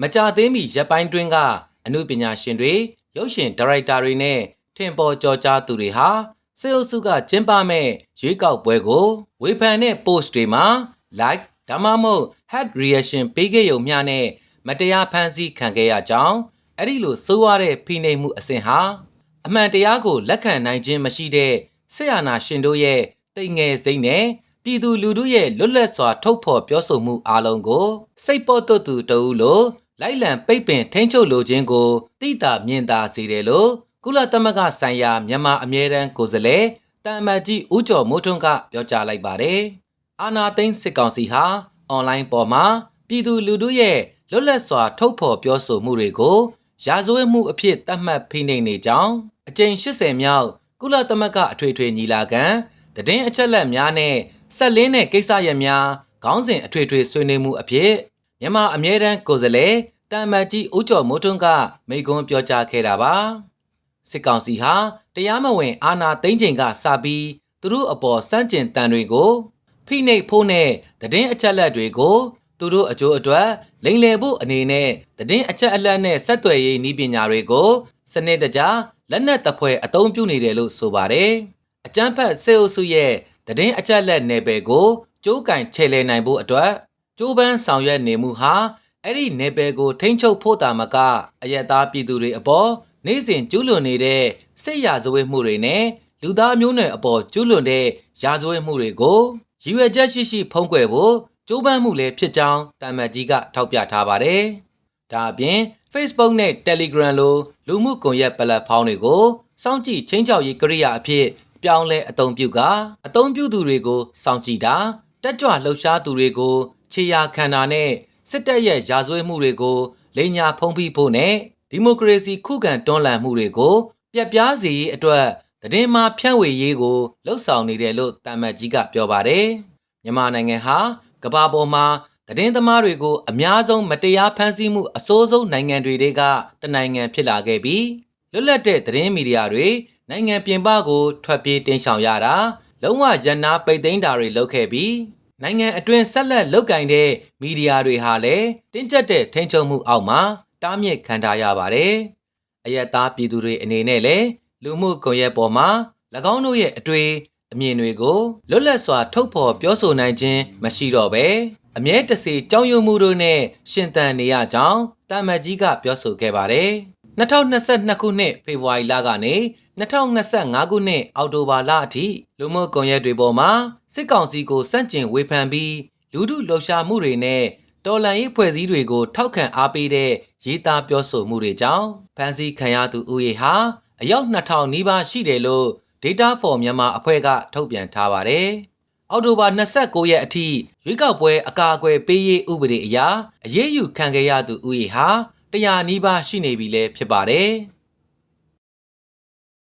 မကြသေးမီရက်ပိုင်းတွင်းကအမှုပညာရှင်တွေရုပ်ရှင်ဒါရိုက်တာတွေနဲ့ထင်ပေါ်ကျော်ကြားသူတွေဟာစေအုပ်စုကကျင်းပမဲ့ရွေးကောက်ပွဲကိုဝေဖန်တဲ့ post တွေမှာ like ဒါမှမဟုတ် head reaction ပေးခဲ့ရုံမျှနဲ့မတရားဖန်ဆီးခံခဲ့ရကြောင်းအဲ့ဒီလိုစိုးရတဲ့ဖိနှိပ်မှုအဆင့်ဟာအမှန်တရားကိုလက်ခံနိုင်ခြင်းမရှိတဲ့ဆရာနာရှင်တို့ရဲ့တိမ်ငယ်စိမ့်နဲ့ပြည်သူလူထုရဲ့လွတ်လပ်စွာထုတ်ဖော်ပြောဆိုမှုအလုံးကိုစိတ်ပေါ်တွတ်သူတဦးလို လိုက်လံပိတ်ပင်ထိန်းချုပ်လိုခြင်းကိုတိတာမြင်သာစေတယ်လို့ကုလသမဂ္ဂဆိုင်ရာမြန်မာအမြဲတမ်းကိုယ်စားလှယ်တမ်မတ်ကြီးဦးကျော်မိုးထွန်းကပြောကြားလိုက်ပါတယ်။အာနာသိန်းစစ်ကောင်စီဟာအွန်လိုင်းပေါ်မှာပြည်သူလူထုရဲ့လွတ်လပ်စွာထုတ်ဖော်ပြောဆိုမှုတွေကိုရာဇဝတ်မှုအဖြစ်သတ်မှတ်ဖိနှိပ်နေကြောင်းအကြိမ်80မြောက်ကုလသမဂ္ဂအထွေထွေညီလာခံတည်င်းအချက်လက်များနဲ့ဆက်လင်းတဲ့ကိစ္စရပ်များခေါင်းစဉ်အထွေထွေဆွေးနွေးမှုအဖြစ် မြန်မာအမြဲတမ်းကိုယ်စားလှယ်တမ်မတ်ကြီးဦးကျော်မိုးထွန်းကမိန့်ခွန်းပြောကြားခဲ့တာပါစစ်ကောင်စီဟာတရားမဝင် အာဏာသိမ်းချိန်ကစပြီးသူတို့အပေါ်စန့်ကျင်တန်တွေကိုဖိနှိပ်ဖို့နဲ့တည်င်းအချက်လက်တွေကိုသူတို့အကျိုးအတွက်လိမ်လည်ဖို့အနေနဲ့တည်င်းအချက်အလက်နဲ့ဆက်သွယ်ရေးနည်းပညာတွေကိုစနစ်တကျလက်နက်တပ်ဖွဲ့အသုံးပြုနေတယ်လို့ဆိုပါတယ်။အကြမ်းဖက်စေအုပ်စုရဲ့တည်င်းအချက်လက်နယ်ပယ်ကိုကျိုးကင်ချေလဲနိုင်ဖို့အတွက် ကျိုးပန်းဆောင်ရွက်နေမှုဟာအဲ့ဒီနယ်ပယ်ကိုထိမ့်ချုပ်ဖို့တာမကအယက်သားပြည်သူတွေအပေါ်နေ့စဉ်ကျူးလွန်နေတဲ့စစ်ရာဇဝတ်မှုတွေနဲ့လူသားမျိုးနွယ်အပေါ်ကျူးလွန်တဲ့ရာဇဝတ်မှုတွေကိုရည်ရွယ်ချက်ရှိရှိဖုံးကွယ်ဖို့ကြိုးပမ်းမှုလည်းဖြစ်ကြောင်းတာမတ်ကြီးကထောက်ပြထားပါတယ်။ဒါအပြင် Facebook နဲ့ Telegram လိုလူမှုကွန်ရက်ပလက်ဖောင်းတွေကိုစောင့်ကြည့်ချင်းချောက်ရေးကိရိယာအဖြစ်ပြောင်းလဲအသုံးပြုကအသုံးပြုသူတွေကိုစောင့်ကြည့်တာတက်ကြွလှုပ်ရှားသူတွေကို ခြေရာခံတာနဲ့စစ်တပ်ရဲ့ရာဇဝတ်မှုတွေကိုလိန်ညာဖုံးဖိဖို့နဲ့ဒီမိုကရေစီခုခံတွန်းလှန်မှုတွေကိုပြက်ပြားစေရေးအတွက်တည်င်းမှာဖြန့်ဝေရေးကိုလှုပ်ဆောင်နေတယ်လို့တာမတ်ကြီးကပြောပါတယ်မြန်မာနိုင်ငံဟာကမ္ဘာပေါ်မှာသတင်းသမားတွေကိုအများဆုံးမတရားဖမ်းဆီးမှုအဆိုးဆုံးနိုင်ငံတွေကတနိုင်ငံဖြစ်လာခဲ့ပြီးလွတ်လပ်တဲ့သတင်းမီဒီယာတွေနိုင်ငံပြင်ပကိုထွက်ပြေးတင်ဆောင်ရတာလုံးဝရန်နာပိတ်သိမ်းတာတွေလုပ်ခဲ့ပြီး နိုင်ငံအတွင်းဆက်လက်လုပ်ကင်တဲ့မီဒီယာတွေဟာလည်းတင်းကျပ်တဲ့ထိန်းချုပ်မှုအောက်မှာတားမြစ်ခံထားရပါတယ်။အယက်သားပြည်သူတွေအနေနဲ့လည်းလူမှုကွန်ရက်ပေါ်မှာ၎င်းတို့ရဲ့အတွေ့အမြင်တွေကိုလွတ်လပ်စွာထုတ်ဖော်ပြောဆိုနိုင်ခြင်းမရှိတော့ဘဲအမြဲတစေကြောင်းရွံ့မှုတို့နဲ့ရှင်သန်နေရကြောင်းတာမတ်ကြီးကပြောဆိုခဲ့ပါတယ်။ 2022ခုနှစ်ဖေဖော်ဝါရီလကနေ2025ခုနှစ်အောက်တိုဘာလအထိလူမှုကွန်ရက်တွေပေါ်မှာစစ်ကောင်စီကိုစန့်ကျင်ဝေဖန်ပြီးလူထုလှုပ်ရှားမှုတွေနဲ့တော်လှန်ရေးဖွဲ့စည်းတွေကိုထောက်ခံအားပေးတဲ့ရေးသားပြောဆိုမှုတွေကြောင့်ဖန်စီခံရသူဦးရေဟာအယောက်2000နီးပါးရှိတယ်လို့ Data for Myanmar အဖွဲ့ကထုတ်ပြန်ထားပါတယ်။အောက်တိုဘာ29ရက်အထိရွေးကောက်ပွဲအကာအကွယ်ပေးရေးဥပဒေအရအရေးယူခံခဲ့ရသူဦးရေဟာ 100နီးပါးရှိနေပြီလည်းဖြစ်ပါတယ်။